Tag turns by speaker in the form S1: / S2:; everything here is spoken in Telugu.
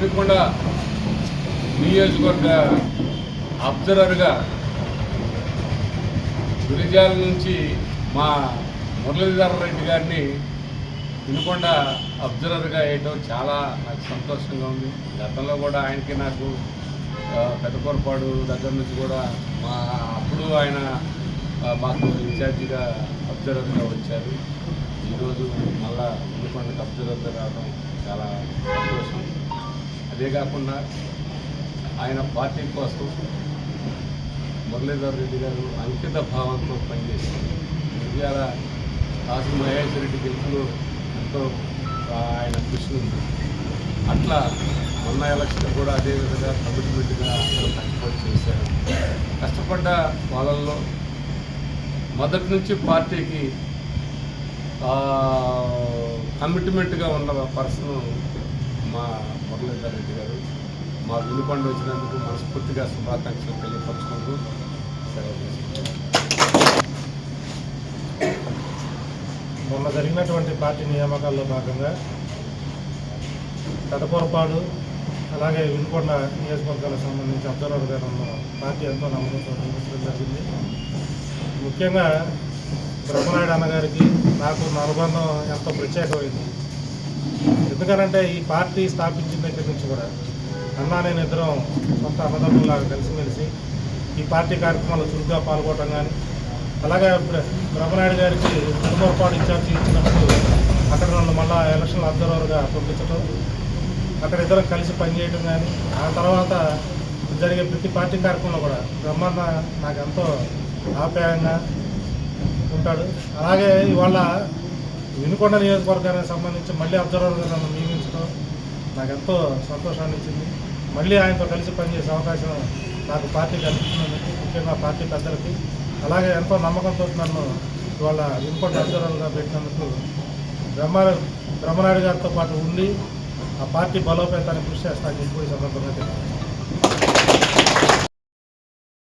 S1: వినుకొండ నియోజకవర్గ అబ్జర్వర్గా గురిజాల నుంచి మా మురళీధర రెడ్డి గారిని వినుకొండ అబ్జర్వర్గా వేయటం చాలా నాకు సంతోషంగా ఉంది. గతంలో కూడా ఆయనకి నాకు ఆ, పెద్దకొరపాడు దగ్గర నుంచి కూడా మా అప్పుడు ఆయన మాకు ఇన్ఛార్జిగా అబ్జర్వర్గా వచ్చారు. ఈరోజు మళ్ళా వినుకొండకి అబ్జర్వర్గా రావడం చాలా అదే కాకుండా ఆయన పార్టీ కోసం మురళీధర్ రెడ్డి గారు అంకిత భావంతో పనిచేశారు ఇవాళ కాసు మహేష్ రెడ్డి గెలుపులో ఎంతో ఆయన కృషి ఉంది. అట్లా మొన్న ఎలక్షన్ కూడా అదే విధంగా కమిట్మెంట్గా అందరూ కష్టపడి చేశారు. కష్టపడ్డ వాళ్ళల్లో మొదటి నుంచి పార్టీకి కమిట్మెంట్గా ఉన్న పర్సన్ మా మురళీధర్ రెడ్డి గారు మా వినుకొండ వచ్చినందుకు మనస్ఫూర్తిగా శుభాకాంక్షలు తెలియపరుచుకుంటూ
S2: మొన్న జరిగినటువంటి పార్టీ నియామకాల్లో భాగంగా కటపొరపాడు అలాగే వినుకొండ నియోజకవర్గాలకు సంబంధించి అబ్జర్వర్ గారు పార్టీ ఎంతో నమ్మకంతో జరిగింది. ముఖ్యంగా బ్రహ్మనాయుడు అన్నగారికి నాకు నా అనుబంధం ఎంతో ప్రత్యేకమైంది. ఎందుకనంటే ఈ పార్టీ స్థాపించిన దగ్గర నుంచి కూడా అన్నా నేను ఇద్దరం సొంత అన్నదమ్ములాగా కలిసిమెలిసి ఈ పార్టీ కార్యక్రమాల్లో చురుగ్గా పాల్గొనడం కానీ అలాగే ఇప్పుడు బ్రహ్మనాయుడు గారికి తిరుమలపాడు ఇన్ఛార్జి ఇచ్చినప్పుడు అక్కడ నన్ను మళ్ళా ఎలక్షన్ అబ్జర్వర్గా పంపించడం అక్కడ ఇద్దరం కలిసి పనిచేయడం కానీ ఆ తర్వాత జరిగే ప్రతి పార్టీ కార్యక్రమంలో కూడా బ్రహ్మన్న నాకు ఎంతో ఆప్యాయంగా ఉంటాడు. అలాగే ఇవాళ వినుకొండ నియోజకవర్గానికి సంబంధించి మళ్ళీ అబ్జర్వర్గా నన్ను నియమించడం నాకు ఎంతో సంతోషాన్ని ఇచ్చింది. మళ్ళీ ఆయనతో కలిసి పనిచేసే అవకాశం నాకు పార్టీ కల్పించినందుకు ముఖ్యంగా పార్టీ పెద్దలకి అలాగే ఎంతో నమ్మకంతో నన్ను ఇవాళ వినుకొండ అబ్జర్వర్గా పెట్టినందుకు బ్రహ్మ బ్రహ్మనాయుడు గారితో పాటు ఉండి ఆ పార్టీ బలోపేతానికి కృషి చేస్తానని చెప్పి సందర్భంగా తెలియజేస్తున్నాను.